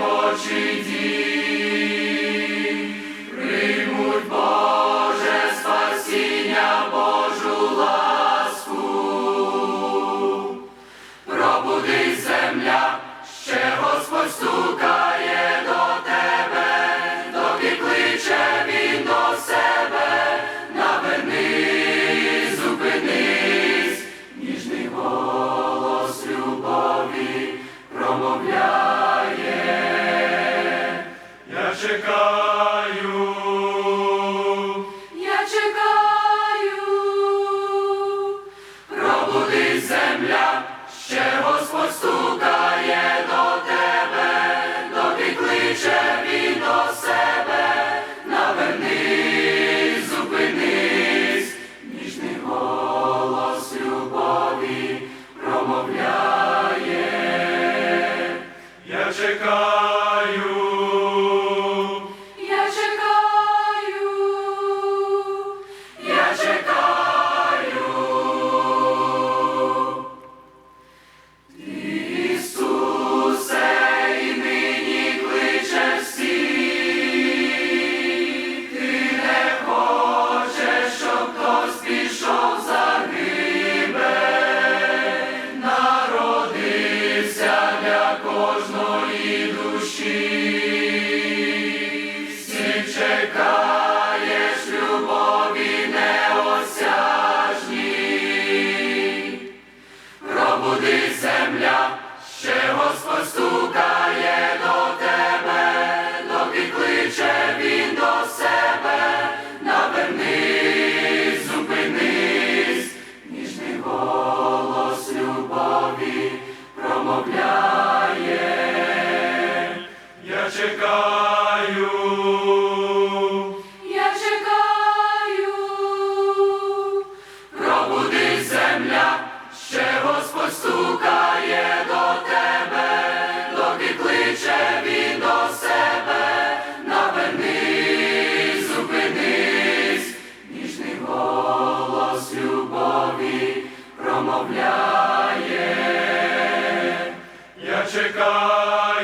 очі діти. чекаю, я чекаю, пробуди земля, ще Господь стукає до тебе, доки кличе він до себе, навернись, зупинись, ніжний голос любові промовляє, я чекаю. Хтось стукає до тебе, доки кличе він до себе, навернись, зупинись, ніжний голос любові промовляє. любові промовляє, я чекаю.